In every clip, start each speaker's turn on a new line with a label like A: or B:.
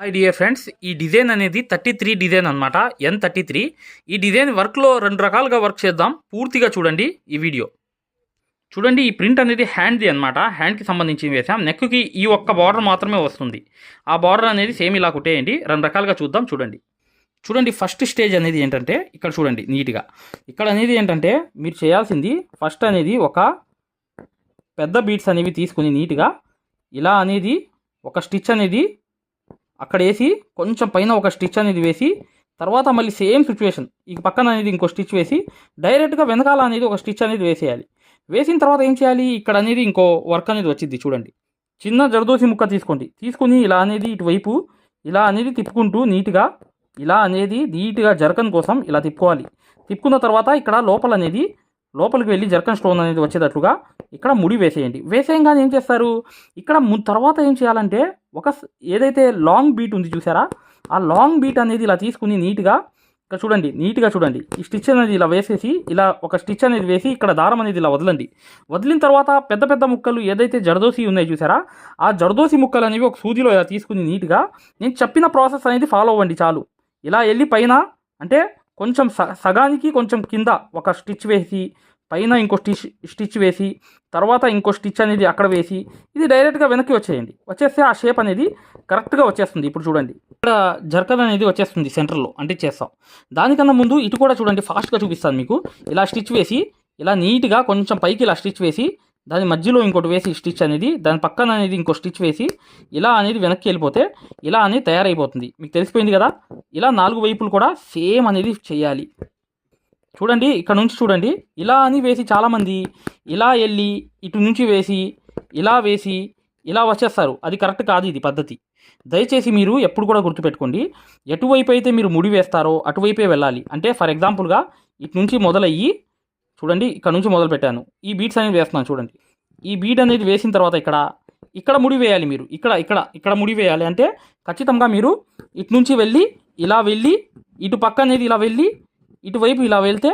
A: Hi dear friends ఈ design అనేది thirty three design అనమాట ఎన్ థర్టీ త్రీ ఈ డిజైన్ వర్క్లో రెండు రకాలుగా వర్క్ చేద్దాం. పూర్తిగా చూడండి ఈ వీడియో. చూడండి ఈ ప్రింట్ అనేది హ్యాండ్ది అనమాట హ్యాండ్కి సంబంధించి వేసాం? నెక్కి ఈ ఒక్క బార్డర్ మాత్రమే వస్తుంది. ఆ బార్డర్ అనేది సేమ్ ఇలా కుట్టేయండి. రెండు రకాలుగా చూద్దాం చూడండి. చూడండి ఫస్ట్ స్టేజ్ అనేది ఏంటంటే ఇక్కడ చూడండి నీట్గా. ఇక్కడ అనేది ఏంటంటే మీరు చేయాల్సింది ఫస్ట్ అనేది ఒక పెద్ద బీట్స్ అనేవి తీసుకుని నీట్గా ఇలా అనేది ఒక స్టిచ్ అనేది అక్కడ వేసి కొంచెం పైన ఒక స్టిచ్ అనేది వేసి తర్వాత మళ్ళీ సేమ్ సిచ్యువేషన్ ఈ పక్కన అనేది ఇంకో స్టిచ్ వేసి డైరెక్ట్గా వెనకాల అనేది ఒక స్టిచ్ అనేది వేసేయాలి. వేసిన తర్వాత ఏం చేయాలి? ఇక్కడ అనేది ఇంకో వర్క్ అనేది వచ్చింది చూడండి. చిన్న జరదోసి ముక్క తీసుకోండి. తీసుకుని ఇలా అనేది ఇటువైపు ఇలా అనేది తిప్పుకుంటూ నీట్గా ఇలా అనేది నీట్గా జరకన్ కోసం ఇలా తిప్పుకోవాలి. తిప్పుకున్న తర్వాత ఇక్కడ లోపల అనేది లోపలికి వెళ్ళి జర్కన్ స్టోన్ అనేది వచ్చేటట్లుగా ఇక్కడ ముడి వేసేయండి. వేసేయంగానే ఏం చేస్తారు? ఇక్కడ ము- తర్వాత ఏం చేయాలంటే ఒక ఏదైతే లాంగ్ బీట్ ఉంది చూసారా? ఆ లాంగ్ బీట్ అనేది ఇలా తీసుకుని నీట్గా ఇక్కడ చూడండి నీట్గా చూడండి. ఈ స్టిచ్ అనేది ఇలా వేసేసి ఇలా ఒక స్టిచ్ అనేది వేసి ఇక్కడ దారం అనేది ఇలా వదలండి. వదిలిన తర్వాత పెద్ద పెద్ద ముక్కలు ఏదైతే జరదోసి ఉన్నాయి చూసారా? ఆ జరదోసి ముక్కలు అనేవి ఒక సూదిలో ఇలా తీసుకుని నీట్గా నేను చెప్పిన ప్రాసెస్ అనేది ఫాలో అవ్వండి చాలు. ఇలా వెళ్ళి పైన అంటే కొంచెం స సగానికి కొంచెం కింద ఒక స్టిచ్ వేసి పైన ఇంకో స్టిచ్ స్టిచ్ వేసి తర్వాత ఇంకో స్టిచ్ అనేది అక్కడ వేసి ఇది డైరెక్ట్గా వెనక్కి వచ్చేయండి. వచ్చేస్తే ఆ షేప్ అనేది కరెక్ట్గా వచ్చేస్తుంది. ఇప్పుడు చూడండి. ఇక్కడ జర్కన్ అనేది వచ్చేస్తుంది సెంటర్లో అంటే చేస్తాం. దానికన్నా ముందు ఇటు కూడా చూడండి ఫాస్ట్గా చూపిస్తాను మీకు. ఇలా స్టిచ్ వేసి ఇలా నీట్గా కొంచెం పైకి ఇలా స్టిచ్ వేసి దాని మధ్యలో ఇంకోటి వేసి స్టిచ్ అనేది దాని పక్కన అనేది ఇంకో స్టిచ్ వేసి ఇలా అనేది వెనక్కి వెళ్ళిపోతే ఇలా అనేది తయారైపోతుంది. మీకు తెలిసిపోయింది కదా? ఇలా నాలుగు వైపులు కూడా సేమ్ అనేది చేయాలి. చూడండి ఇక్కడ నుంచి చూడండి. ఇలా అని వేసి చాలామంది ఇలా వెళ్ళి ఇటు నుంచి వేసి ఇలా వేసి ఇలా వచ్చేస్తారు. అది కరెక్ట్ కాదు ఇది పద్ధతి. దయచేసి మీరు ఎప్పుడు కూడా గుర్తుపెట్టుకోండి ఎటువైపు అయితే మీరు ముడి వేస్తారో అటువైపే వెళ్ళాలి. అంటే ఫర్ ఎగ్జాంపుల్గా ఇటు నుంచి మొదలయ్యి చూడండి ఇక్కడ నుంచి మొదలు పెట్టాను ఈ బీట్స్ అనేది వేస్తున్నాను చూడండి. ఈ బీట్ అనేది వేసిన తర్వాత ఇక్కడ ఇక్కడ ముడి వేయాలి మీరు. ఇక్కడ ఇక్కడ ఇక్కడ ముడి వేయాలి అంటే ఖచ్చితంగా మీరు ఇటు నుంచి వెళ్ళి ఇలా వెళ్ళి ఇటు పక్క అనేది ఇలా వెళ్ళి ఇటువైపు ఇలా వెళ్తే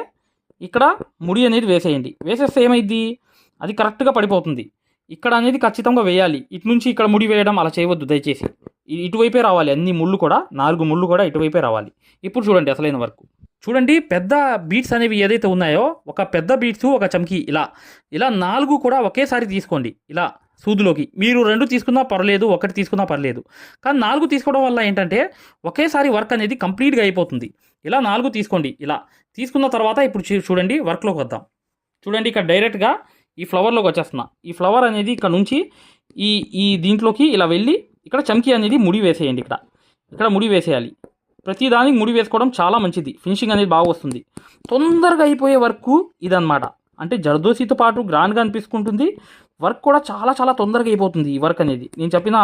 A: ఇక్కడ ముడి అనేది వేసేయండి. వేసేస్తే ఏమైంది అది కరెక్ట్గా పడిపోతుంది. ఇక్కడ అనేది ఖచ్చితంగా వేయాలి. ఇటు నుంచి ఇక్కడ ముడి వేయడం అలా చేయవద్దు దయచేసి. ఇటువైపే రావాలి. అన్ని ముళ్ళు కూడా నాలుగు ముళ్ళు కూడా ఇటువైపే రావాలి. ఇప్పుడు చూడండి అసలైన వర్క్. చూడండి పెద్ద బీట్స్ అనేవి ఏదైతే ఉన్నాయో ఒక పెద్ద బీట్స్ ఒక చమ్కీ ఇలా. ఇలా నాలుగు కూడా ఒకేసారి తీసుకోండి ఇలా సూదులోకి. మీరు రెండు తీసుకున్నా పర్లేదు ఒకటి తీసుకున్నా పర్లేదు. కానీ నాలుగు తీసుకోవడం వల్ల ఏంటంటే ఒకేసారి వర్క్ అనేది కంప్లీట్గా అయిపోతుంది. ఇలా నాలుగు తీసుకోండి ఇలా. తీసుకున్న తర్వాత ఇప్పుడు చూ- చూడండి వర్క్లోకి వద్దాం. చూడండి ఇక్కడ డైరెక్ట్గా ఈ ఫ్లవర్లోకి వచ్చేస్తున్నా. ఈ ఫ్లవర్ అనేది ఇక్కడ నుంచి ఈ ఈ దీంట్లోకి ఇలా వెళ్ళి ఇక్కడ చమ్కీ అనేది ముడి వేసేయండి ఇక్కడ. ఇక్కడ ముడి వేసేయాలి. ప్రతిదానికి ముడి వేసుకోవడం చాలా మంచిది. ఫినిషింగ్ అనేది బాగా వస్తుంది. తొందరగా అయిపోయే వర్క్ ఇదన్నమాట. అంటే జర్దోసితో పాటు గ్రాండ్గా అనిపించుకుంటుంది వర్క్ కూడా చాలా చాలా తొందరగా అయిపోతుంది ఈ వర్క్ అనేది. నేను చెప్పిన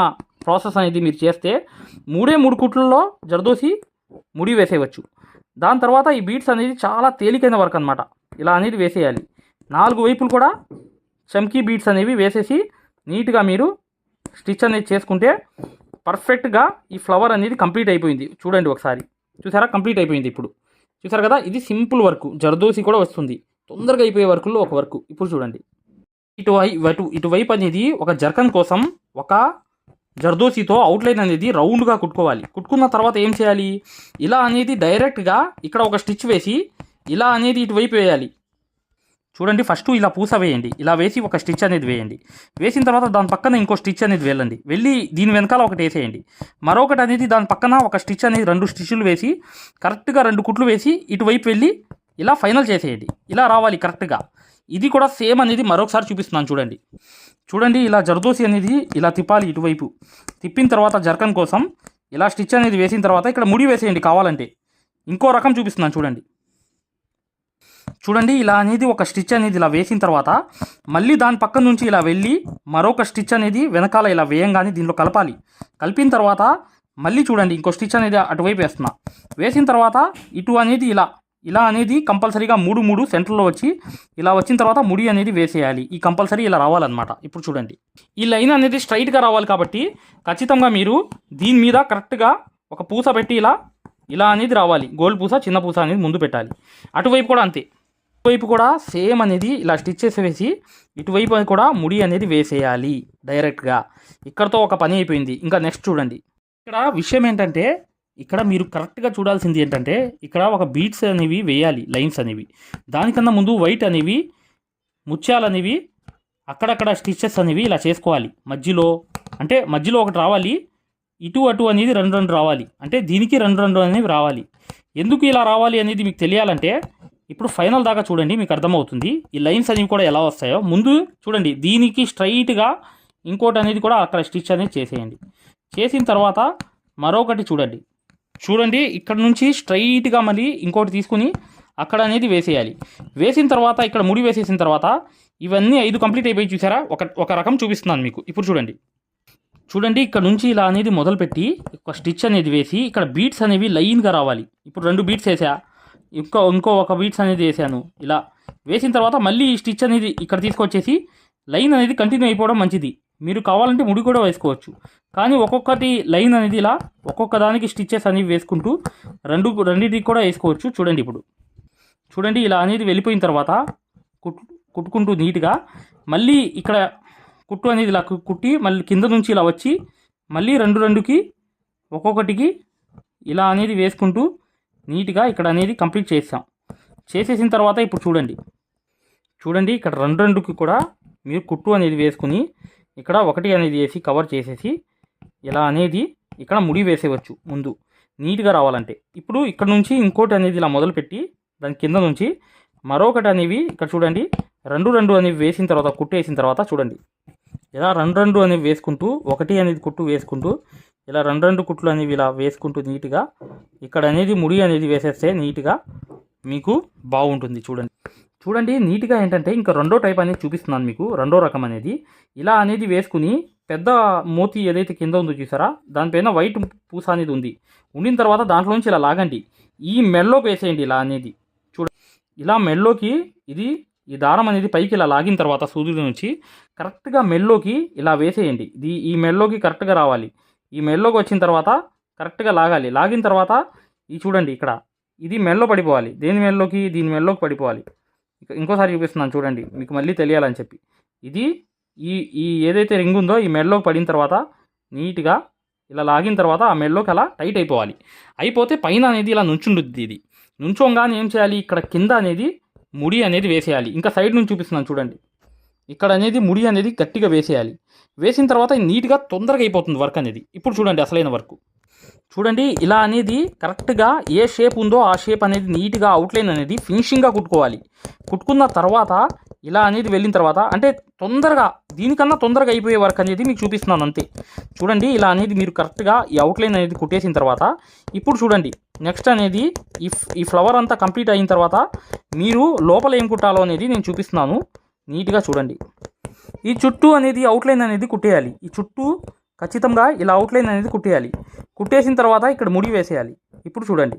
A: ప్రాసెస్ అనేది మీరు చేస్తే మూడే మూడు కుట్లలో జర్దోసి ముడి వేసేయవచ్చు. దాని తర్వాత ఈ బీట్స్ అనేది చాలా తేలికైన వర్క్ అనమాట ఇలా అనేది వేసేయాలి. నాలుగు వైపులు కూడా చమ్కీ బీట్స్ అనేవి వేసేసి నీట్గా మీరు స్టిచ్ అనేది చేసుకుంటే పర్ఫెక్ట్గా ఈ ఫ్లవర్ అనేది కంప్లీట్ అయిపోయింది. చూడండి ఒకసారి. చూసారా? కంప్లీట్ అయిపోయింది ఇప్పుడు. చూసారు కదా? ఇది సింపుల్ వర్క్ జర్దోసి కూడా వస్తుంది. తొందరగా అయిపోయే వర్కుల్లో ఒక వర్క్ ఇప్పుడు చూడండి. ఇటువై అటు ఇటువైపు అనేది ఒక జర్కన్ కోసం ఒక జర్దోసితో అవుట్లైన్ అనేది రౌండ్గా కుట్టుకోవాలి. కుట్టుకున్న తర్వాత ఏం చేయాలి? ఇలా అనేది డైరెక్ట్గా ఇక్కడ ఒక స్టిచ్ వేసి ఇలా అనేది ఇటువైపు వేయాలి. చూడండి ఫస్ట్ ఇలా పూస వేయండి. ఇలా వేసి ఒక స్టిచ్ అనేది వేయండి. వేసిన తర్వాత దాని పక్కన ఇంకో స్టిచ్ అనేది వెళ్ళండి. వెళ్ళి దీని వెనకాల ఒకటి వేసేయండి. మరొకటి అనేది దాని పక్కన ఒక స్టిచ్ అనేది రెండు స్టిచ్లు వేసి కరెక్ట్గా రెండు కుట్లు వేసి ఇటువైపు వెళ్ళి ఇలా ఫైనల్ చేసేయండి. ఇలా రావాలి కరెక్ట్గా. ఇది కూడా సేమ్ అనేది మరొకసారి చూపిస్తున్నాను చూడండి. చూడండి ఇలా జర్దోసి అనేది ఇలా తిప్పాలి ఇటువైపు. తిప్పిన తర్వాత జర్కన్ కోసం ఇలా స్టిచ్ అనేది వేసిన తర్వాత ఇక్కడ ముడి వేసేయండి కావాలంటే. ఇంకో రకం చూపిస్తున్నాను చూడండి. చూడండి ఇలా అనేది ఒక స్టిచ్ అనేది ఇలా వేసిన తర్వాత మళ్ళీ దాని పక్క నుంచి ఇలా వెళ్ళి మరొక స్టిచ్ అనేది వెనకాల ఇలా వేయంగానే దీనిలో కలపాలి. కలిపిన తర్వాత మళ్ళీ చూడండి ఇంకో స్టిచ్ అనేది అటువైపు వేస్తున్నా. వేసిన తర్వాత ఇటు అనేది ఇలా ఇలా అనేది కంపల్సరీగా మూడు మూడు సెంటర్లో వచ్చి ఇలా వచ్చిన తర్వాత ముడి అనేది వేసేయాలి. ఈ కంపల్సరీ ఇలా రావాలన్నమాట. ఇప్పుడు చూడండి. ఈ లైన్ అనేది స్ట్రైట్గా రావాలి కాబట్టి ఖచ్చితంగా మీరు దీని మీద కరెక్ట్గా ఒక పూస పెట్టి ఇలా ఇలా అనేది రావాలి. గోల్డ్ పూస చిన్న పూస అనేది ముందు పెట్టాలి. అటువైపు కూడా అంతే. ఇటువైపు కూడా సేమ్ అనేది ఇలా స్టిచ్చెస్ వేసి ఇటువైపు కూడా ముడి అనేది వేసేయాలి డైరెక్ట్గా. ఇక్కడతో ఒక పని అయిపోయింది. ఇంకా నెక్స్ట్ చూడండి. ఇక్కడ విషయం ఏంటంటే ఇక్కడ మీరు కరెక్ట్గా చూడాల్సింది ఏంటంటే ఇక్కడ ఒక బీట్స్ అనేవి వేయాలి లైన్స్ అనేవి. దానికన్నా ముందు వైట్ అనేవి ముత్యాలు అనేవి అక్కడక్కడ స్టిచ్చెస్ అనేవి ఇలా చేసుకోవాలి. మధ్యలో అంటే మధ్యలో ఒకటి రావాలి ఇటు అటు అనేది రెండు రెండు రావాలి. అంటే దీనికి రెండు రెండు అనేవి రావాలి. ఎందుకు ఇలా రావాలి అనేది మీకు తెలియాలంటే ఇప్పుడు ఫైనల్ దాకా చూడండి మీకు అర్థమవుతుంది. ఈ లైన్స్ అనేవి కూడా ఎలా వస్తాయో. ముందు చూడండి దీనికి స్ట్రైట్గా ఇంకోటి అనేది కూడా అక్కడ స్టిచ్ అనేది చేసేయండి. చేసిన తర్వాత మరొకటి చూడండి. చూడండి ఇక్కడ నుంచి స్ట్రైట్గా మళ్ళీ ఇంకోటి తీసుకుని అక్కడ అనేది వేసేయాలి. వేసిన తర్వాత ఇక్కడ ముడి వేసేసిన తర్వాత ఇవన్నీ ఐదు కంప్లీట్ అయిపోయి చూసారా? ఒక ఒక రకం చూపిస్తున్నాను మీకు. ఇప్పుడు చూడండి. చూడండి ఇక్కడ నుంచి ఇలా అనేది మొదలుపెట్టి ఒక స్టిచ్ అనేది వేసి ఇక్కడ బీట్స్ అనేవి లైన్గా రావాలి. ఇప్పుడు రెండు బీట్స్ వేసా. ఇంకో ఇంకో ఒక బీట్స్ అనేది వేసాను ఇలా వేసిన తర్వాత మళ్ళీ ఈ స్టిచ్ అనేది ఇక్కడ తీసుకొచ్చేసి లైన్ అనేది కంటిన్యూ అయిపోవడం మంచిది. మీరు కావాలంటే ముడి కూడా వేసుకోవచ్చు. కానీ ఒక్కొక్కటి లైన్ అనేది ఇలా ఒక్కొక్క దానికి స్టిచ్చెస్ అనేవి వేసుకుంటూ రెండు రెండింటికి కూడా వేసుకోవచ్చు. చూడండి ఇప్పుడు. చూడండి ఇలా అనేది వెళ్ళిపోయిన తర్వాత కుట్టు కుట్టుకుంటూ నీట్గా మళ్ళీ ఇక్కడ కుట్టు అనేది ఇలా కు- కుట్టి మళ్ళీ కింద నుంచి ఇలా వచ్చి మళ్ళీ రెండు రెండుకి ఒక్కొక్కటికి ఇలా అనేది వేసుకుంటూ నీట్గా ఇక్కడ అనేది కంప్లీట్ చేస్తాం చేసేసిన తర్వాత ఇప్పుడు చూడండి. చూడండి ఇక్కడ రెండు రెండుకి కూడా మీరు కుట్టు అనేది వేసుకుని ఇక్కడ ఒకటి అనేది వేసి కవర్ చేసేసి ఇలా అనేది ఇక్కడ ముడి వేసేవచ్చు ముందు. నీట్గా రావాలంటే. ఇప్పుడు ఇక్కడ నుంచి ఇంకోటి అనేది ఇలా మొదలుపెట్టి దాని కింద నుంచి మరొకటి అనేవి ఇక్కడ చూడండి. రెండు రెండు అనేవి వేసిన తర్వాత కుట్టు వేసిన తర్వాత చూడండి. ఇలా రెండు రెండు అనేవి వేసుకుంటూ ఒకటి అనేది కుట్టు వేసుకుంటూ ఇలా రెండు రెండు కుట్లు అనేవి ఇలా వేసుకుంటూ నీట్గా ఇక్కడ అనేది ముడి అనేది వేసేస్తే నీట్గా మీకు బాగుంటుంది చూడండి. చూడండి నీట్గా ఏంటంటే ఇంకా రెండో టైప్ అనేది చూపిస్తున్నాను మీకు రెండో రకం అనేది. ఇలా అనేది వేసుకుని పెద్ద మోతి ఏదైతే కింద ఉందో చూసారా దానిపైన వైట్ పూస అనేది ఉంది. ఉండిన తర్వాత దాంట్లో నుంచి ఇలా లాగండి. ఈ మెడలోకి వేసేయండి ఇలా అనేది. చూడ ఇలా మెల్లోకి ఇది ఈ దారం అనేది పైకి ఇలా లాగిన తర్వాత సూర్యుడి నుంచి కరెక్ట్గా మెల్లోకి ఇలా వేసేయండి. ఇది ఈ మెల్లోకి కరెక్ట్గా రావాలి. ఈ మెల్లోకి వచ్చిన తర్వాత కరెక్ట్గా లాగాలి. లాగిన తర్వాత ఈ చూడండి ఇక్కడ. ఇది మెల్లో పడిపోవాలి. దేని మెల్లోకి దీని మెల్లోకి పడిపోవాలి. ఇంకోసారి చూపిస్తున్నాను చూడండి. మీకు మళ్ళీ తెలియాలని చెప్పి. ఇది ఈ ఈ ఏదైతే రింగ్ ఉందో ఈ మెల్లోకి పడిన తర్వాత నీట్గా ఇలా లాగిన తర్వాత ఆ మెల్లోకి అలా టైట్ అయిపోవాలి. అయిపోతే పైన అనేది ఇలా నుంచుండుద్ది ఇది. నుంచోగానే ఏం చేయాలి? ఇక్కడ కింద అనేది ముడి అనేది వేసేయాలి. ఇంకా సైడ్ నుంచి చూపిస్తున్నాను చూడండి. ఇక్కడ అనేది ముడి అనేది గట్టిగా వేసేయాలి. వేసిన తర్వాత నీట్గా తొందరగా అయిపోతుంది వర్క్ అనేది. ఇప్పుడు చూడండి అసలైన వర్క్. చూడండి ఇలా అనేది కరెక్ట్గా ఏ షేప్ ఉందో ఆ షేప్ అనేది నీట్గా అవుట్లైన్ అనేది ఫినిషింగ్గా కుట్టుకోవాలి. కుట్టుకున్న తర్వాత ఇలా అనేది వెళ్ళిన తర్వాత అంటే తొందరగా దీనికన్నా తొందరగా అయిపోయే వర్క్ అనేది మీకు చూపిస్తున్నాను అంతే. చూడండి ఇలా అనేది మీరు కరెక్ట్గా ఈ అవుట్లైన్ అనేది కుట్టేసిన తర్వాత ఇప్పుడు చూడండి నెక్స్ట్ అనేది ఈ ఈ ఫ్లవర్ అంతా కంప్లీట్ అయిన తర్వాత మీరు లోపల ఏం కుట్టాలో అనేది నేను చూపిస్తున్నాను. నీట్గా చూడండి. ఈ చుట్టూ అనేది అవుట్లైన్ అనేది కుట్టేయాలి. ఈ చుట్టూ ఖచ్చితంగా ఇలా అవుట్లైన్ అనేది కుట్టేయాలి. కుట్టేసిన తర్వాత ఇక్కడ ముడి వేసేయాలి. ఇప్పుడు చూడండి.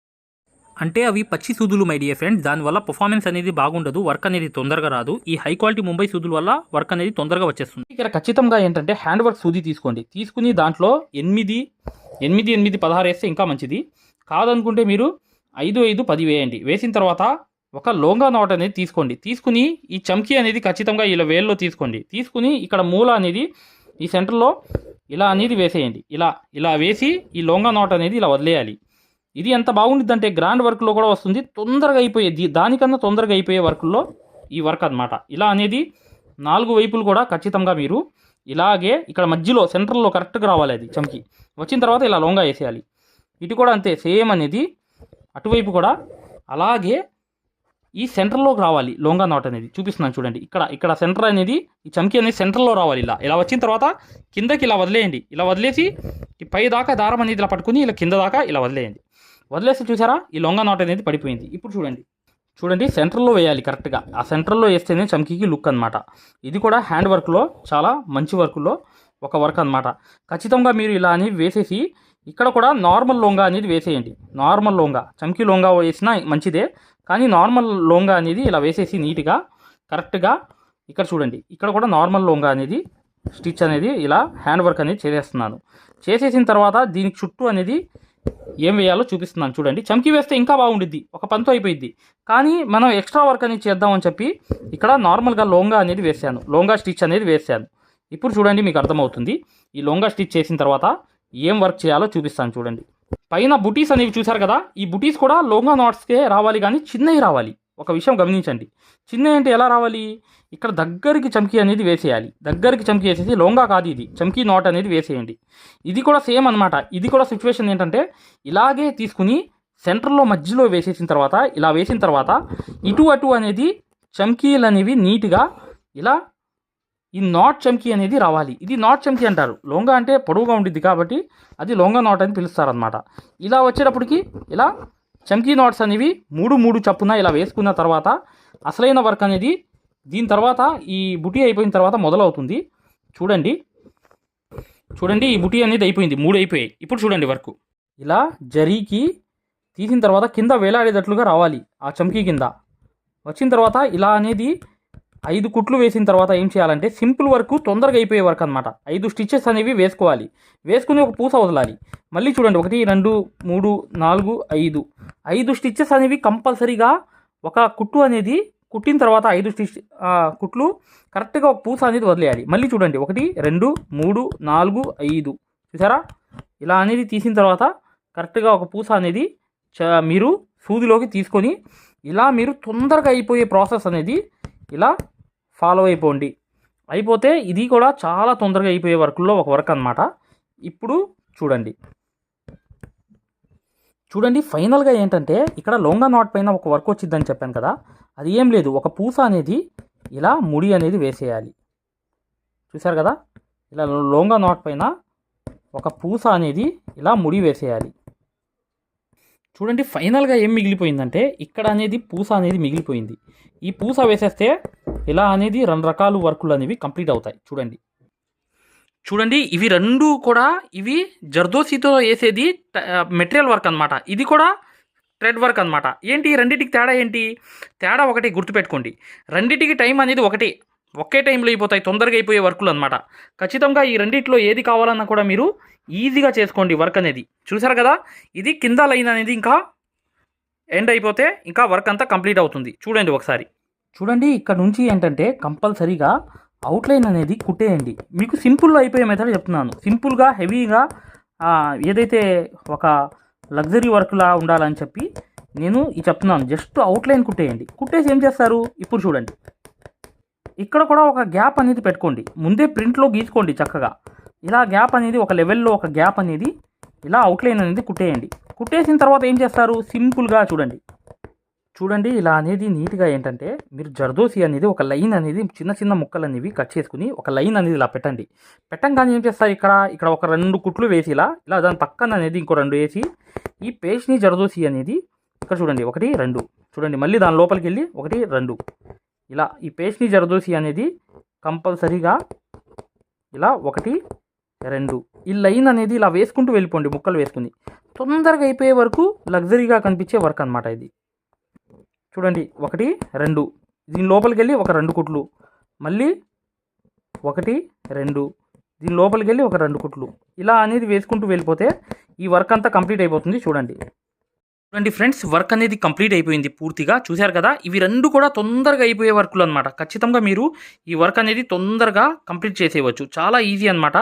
A: అంటే అవి పచ్చి సూదులు మై డియర్ ఫ్రెండ్స్ దానివల్ల పర్ఫార్మెన్స్ అనేది బాగుండదు వర్క్ అనేది తొందరగా రాదు. ఈ హై క్వాలిటీ ముంబై సూదుల వల్ల వర్క్ అనేది తొందరగా వచ్చేస్తుంది. ఇక్కడ ఖచ్చితంగా ఏంటంటే హ్యాండ్ వర్క్ సూది తీసుకోండి. తీసుకుని దాంట్లో ఎనిమిది ఎనిమిది ఎనిమిది పదహారు వేస్తే ఇంకా మంచిది. కాదనుకుంటే మీరు ఐదు ఐదు పది వేయండి. వేసిన తర్వాత ఒక లోంగా నాట్ అనేది తీసుకోండి. తీసుకుని ఈ చమ్కీ అనేది ఖచ్చితంగా ఇలా వేల్లో తీసుకోండి. తీసుకుని ఇక్కడ మూల అనేది ఈ సెంటర్లో ఇలా అనేది వేసేయండి. ఇలా ఇలా వేసి ఈ లోంగా నాట్ అనేది ఇలా వదిలేయాలి. ఇది ఎంత బాగుండిద్దంటే గ్రాండ్ వర్క్లో కూడా వస్తుంది. తొందరగా అయిపోయేది దానికన్నా తొందరగా అయిపోయే వర్క్లో ఈ వర్క్ అనమాట ఇలా అనేది నాలుగు వైపులు కూడా ఖచ్చితంగా మీరు ఇలాగే ఇక్కడ మధ్యలో సెంటర్లో కరెక్ట్గా రావాలి అది చమ్కి. వచ్చిన తర్వాత ఇలా లోంగా వేసేయాలి. ఇటు కూడా అంతే సేమ్ అనేది అటువైపు కూడా అలాగే ఈ సెంటర్లోకి రావాలి లోంగా నాట్ అనేది. చూపిస్తున్నాను చూడండి. ఇక్కడ ఇక్కడ సెంటర్ అనేది ఈ చమ్కి అనేది సెంటర్లో రావాలి ఇలా. ఇలా వచ్చిన తర్వాత కిందకి ఇలా వదిలేయండి. ఇలా వదిలేసి ఈ పై దాకా దారం అనేది ఇలా పట్టుకుని ఇలా కింద దాకా ఇలా వదిలేయండి. వదిలేసి చూసారా? ఈ లొంగా నాట్ అనేది పడిపోయింది. ఇప్పుడు చూడండి. చూడండి సెంటర్లో వేయాలి కరెక్ట్గా. ఆ సెంటర్లో వేస్తేనే చమ్కీకి లుక్ అనమాట ఇది కూడా హ్యాండ్ వర్క్లో చాలా మంచి వర్క్లో ఒక వర్క్ అనమాట ఖచ్చితంగా మీరు ఇలా అని వేసేసి ఇక్కడ కూడా నార్మల్ లోంగా అనేది వేసేయండి. నార్మల్ లోంగా. చమ్కీ లోంగా వేసినా మంచిదే. కానీ నార్మల్ లోంగా అనేది ఇలా వేసేసి నీట్గా కరెక్ట్గా ఇక్కడ చూడండి. ఇక్కడ కూడా నార్మల్ లోంగా అనేది స్టిచ్ అనేది ఇలా హ్యాండ్ వర్క్ అనేది చేసేస్తున్నాను. చేసేసిన తర్వాత దీనికి చుట్టూ అనేది ఏం వేయాలో చూపిస్తున్నాను. చూడండి. చమ్కి వేస్తే ఇంకా బాగుండిద్ది. ఒక పంతో అయిపోయింది కానీ మనం ఎక్స్ట్రా వర్క్ అనేది చేద్దామని చెప్పి ఇక్కడ నార్మల్గా లోంగా అనేది వేసాను. లోంగా స్టిచ్ అనేది వేసాను. ఇప్పుడు చూడండి మీకు అర్థమవుతుంది. ఈ లోంగా స్టిచ్ చేసిన తర్వాత ఏం వర్క్ చేయాలో చూపిస్తాను చూడండి. పైన బుటీస్ అనేవి చూశారు కదా? ఈ బుటీస్ కూడా లోంగా నాట్స్కే రావాలి కానీ చిన్నవి రావాలి. ఒక విషయం గమనించండి. చిన్నవి అంటే ఎలా రావాలి? ఇక్కడ దగ్గరికి చమ్కీ అనేది వేసేయాలి. దగ్గరికి చమ్కీ వేసేసి లోంగా కాదు ఇది. చమ్కీ నాట్ అనేది వేసేయండి. ఇది కూడా సేమ్ అనమాట ఇది కూడా సిచ్యువేషన్ ఏంటంటే ఇలాగే తీసుకుని సెంటర్లో మధ్యలో వేసేసిన తర్వాత ఇలా వేసిన తర్వాత ఇటు అటు అనేది చమ్కీలు అనేవి నీట్గా ఇలా ఈ నాట్ చమ్కీ అనేది రావాలి. ఇది నాట్ చమ్కీ అంటారు. లోంగా అంటే పొడవుగా ఉండిద్ది కాబట్టి అది లొంగా నాట్ అని పిలుస్తారనమాట ఇలా వచ్చేటప్పటికి ఇలా చమ్కీ నాట్స్ అనేవి మూడు మూడు చప్పున ఇలా వేసుకున్న తర్వాత అసలైన వర్క్ అనేది దీని తర్వాత ఈ బుటీ అయిపోయిన తర్వాత మొదలవుతుంది. చూడండి. చూడండి ఈ బుటీ అనేది అయిపోయింది. మూడు అయిపోయాయి. ఇప్పుడు చూడండి వర్క్. ఇలా జరీకి తీసిన తర్వాత కింద వేలాడేటట్లుగా రావాలి. ఆ చమ్కీ కింద. వచ్చిన తర్వాత ఇలా అనేది ఐదు కుట్లు వేసిన తర్వాత ఏం చేయాలంటే సింపుల్ వర్క్ తొందరగా అయిపోయే వర్క్ అనమాట ఐదు స్టిచెస్ అనేవి వేసుకోవాలి. వేసుకుని ఒక పూస వదలాలి. మళ్ళీ చూడండి. ఒకటి రెండు మూడు నాలుగు ఐదు. ఐదు స్టిచెస్ అనేవి కంపల్సరీగా ఒక కుట్టు అనేది కుట్టిన తర్వాత ఐదు స్టిచ్ కుట్లు కరెక్ట్గా ఒక పూస అనేది వదిలేయాలి. మళ్ళీ చూడండి. ఒకటి రెండు మూడు నాలుగు ఐదు. చూసారా? ఇలా అనేది తీసిన తర్వాత కరెక్ట్గా ఒక పూస అనేది చ- మీరు సూదిలోకి తీసుకొని ఇలా మీరు తొందరగా అయిపోయే ప్రాసెస్ అనేది ఇలా ఫాలో అయిపోండి. అయిపోతే ఇది కూడా చాలా తొందరగా అయిపోయే వర్క్లో ఒక వర్క్ అనమాట ఇప్పుడు చూడండి. చూడండి ఫైనల్గా ఏంటంటే ఇక్కడ లోంగా నాట్ పైన ఒక వర్క్ వచ్చిందని చెప్పాను కదా అది ఏం లేదు. ఒక పూస అనేది ఇలా ముడి అనేది వేసేయాలి. చూసారు కదా? ఇలా లోంగా నాట్ పైన ఒక పూస అనేది ఇలా ముడి వేసేయాలి. చూడండి ఫైనల్గా ఏం మిగిలిపోయిందంటే ఇక్కడ అనేది పూస అనేది మిగిలిపోయింది. ఈ పూస వేసేస్తే ఇలా అనేది రెండు రకాల వర్కులు అనేవి కంప్లీట్ అవుతాయి. చూడండి. చూడండి ఇవి రెండు కూడా ఇవి జర్దోసీతో వేసేది మెటీరియల్ వర్క్ అనమాట ఇది కూడా థ్రెడ్ వర్క్ అనమాట ఏంటి? ఈ రెండింటికి తేడా ఏంటి? తేడా ఒకటి గుర్తుపెట్టుకోండి. రెండింటికి టైం అనేది ఒకటే. ఒకే టైంలో అయిపోతాయి తొందరగా అయిపోయే వర్కులు అనమాట ఖచ్చితంగా ఈ రెండిట్లో ఏది కావాలన్నా కూడా మీరు ఈజీగా చేసుకోండి వర్క్ అనేది. చూసారు కదా? ఇది కింద లైన్ అనేది ఇంకా ఎండ్ అయిపోతే ఇంకా వర్క్ అంతా కంప్లీట్ అవుతుంది. చూడండి ఒకసారి. చూడండి ఇక్కడ నుంచి ఏంటంటే కంపల్సరీగా అవుట్లైన్ అనేది కుట్టేయండి. మీకు సింపుల్లో అయిపోయే మెథడ్ చెప్తున్నాను. సింపుల్గా హెవీగా ఏదైతే ఒక లగ్జరీ వర్క్లా ఉండాలని చెప్పి నేను ఇది చెప్తున్నాను. జస్ట్ అవుట్లైన్ కుట్టేయండి. కుట్టేసి ఏం చేస్తారు? ఇప్పుడు చూడండి. ఇక్కడ కూడా ఒక గ్యాప్ అనేది పెట్టుకోండి. ముందే ప్రింట్లో గీసుకోండి చక్కగా. ఇలా గ్యాప్ అనేది ఒక లెవెల్లో ఒక గ్యాప్ అనేది ఇలా అవుట్లైన్ అనేది కుట్టేయండి. కుట్టేసిన తర్వాత ఏం చేస్తారు? సింపుల్గా చూడండి. చూడండి ఇలా అనేది నీట్గా ఏంటంటే మీరు జర్దోసి అనేది ఒక లైన్ అనేది చిన్న చిన్న ముక్కలు అనేవి కట్ చేసుకుని ఒక లైన్ అనేది ఇలా పెట్టండి. పెట్టంగానే ఏం చేస్తారు ఇక్కడ ఇక్కడ ఒక రెండు కుట్లు వేసి ఇలా ఇలా దాని పక్కన అనేది ఇంకో రెండు వేసి ఈ పేస్ట్ని జర్దోసి అనేది ఇక్కడ చూడండి ఒకటి రెండు. చూడండి మళ్ళీ దాని లోపలికి వెళ్ళి ఒకటి రెండు. ఇలా ఈ పేస్ట్ని జర్దోసి అనేది కంపల్సరీగా ఇలా ఒకటి రెండు. ఈ లైన్ అనేది ఇలా వేసుకుంటూ వెళ్ళిపోండి ముక్కలు వేసుకుని. తొందరగా అయిపోయే వరకు లగ్జరీగా కనిపించే వర్క్ అనమాట ఇది. చూడండి ఒకటి రెండు. దీని లోపలికి వెళ్ళి ఒక రెండు కుట్లు. మళ్ళీ ఒకటి రెండు. దీని లోపలికి వెళ్ళి ఒక రెండు కుట్లు. ఇలా అనేది వేసుకుంటూ వెళ్ళిపోతే ఈ వర్క్ అంతా కంప్లీట్ అయిపోతుంది చూడండి. చూడండి ఫ్రెండ్స్ వర్క్ అనేది కంప్లీట్ అయిపోయింది పూర్తిగా. చూశారు కదా? ఇవి రెండు కూడా తొందరగా అయిపోయే వర్కులు అనమాట ఖచ్చితంగా మీరు ఈ వర్క్ అనేది తొందరగా కంప్లీట్ చేసేయవచ్చు. చాలా ఈజీ అనమాట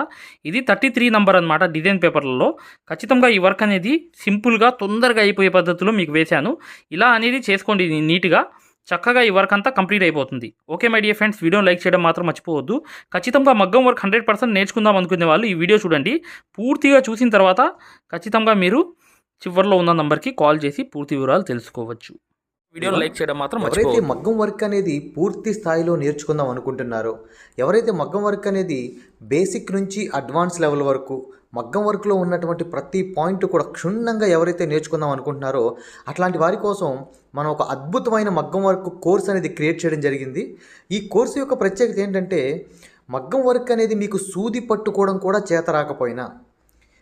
A: ఇది థర్టీ త్రీ నెంబర్ అనమాట డిజైన్ పేపర్లలో ఖచ్చితంగా ఈ వర్క్ అనేది సింపుల్గా తొందరగా అయిపోయే పద్ధతిలో మీకు వేశాను. ఇలా అనేది చేసుకోండి నీట్గా. చక్కగా ఈ వర్క్ అంతా కంప్లీట్ అయిపోతుంది. Okay my dear friends video like చేయడం మాత్రం మర్చిపోవద్దు. ఖచ్చితంగా మగ్గం వర్క్ హండ్రెడ్ పర్సెంట్ నేర్చుకుందాం అనుకునే వాళ్ళు ఈ వీడియో చూడండి. పూర్తిగా చూసిన తర్వాత ఖచ్చితంగా మీరు చివరిలో ఉన్న నంబర్కి కాల్ చేసి పూర్తి వివరాలు తెలుసుకోవచ్చు. వీడియోని లైక్ చేయడం మాత్రం
B: ఎవరైతే మగ్గం వర్క్ అనేది పూర్తి స్థాయిలో నేర్చుకుందాం అనుకుంటున్నారో ఎవరైతే మగ్గం వర్క్ అనేది బేసిక్ నుంచి అడ్వాన్స్ లెవెల్ వరకు మగ్గం వర్క్లో ఉన్నటువంటి ప్రతి పాయింట్ కూడా క్షుణ్ణంగా ఎవరైతే నేర్చుకుందాం అనుకుంటున్నారో అట్లాంటి వారి కోసం మనం ఒక అద్భుతమైన మగ్గం వర్క్ కోర్స్ అనేది క్రియేట్ చేయడం జరిగింది. ఈ కోర్సు యొక్క ప్రత్యేకత ఏంటంటే మగ్గం వర్క్ అనేది మీకు సూది పట్టుకోవడం కూడా చేత రాకపోయినా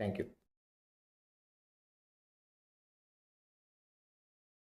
B: థ్యాంక్ యూ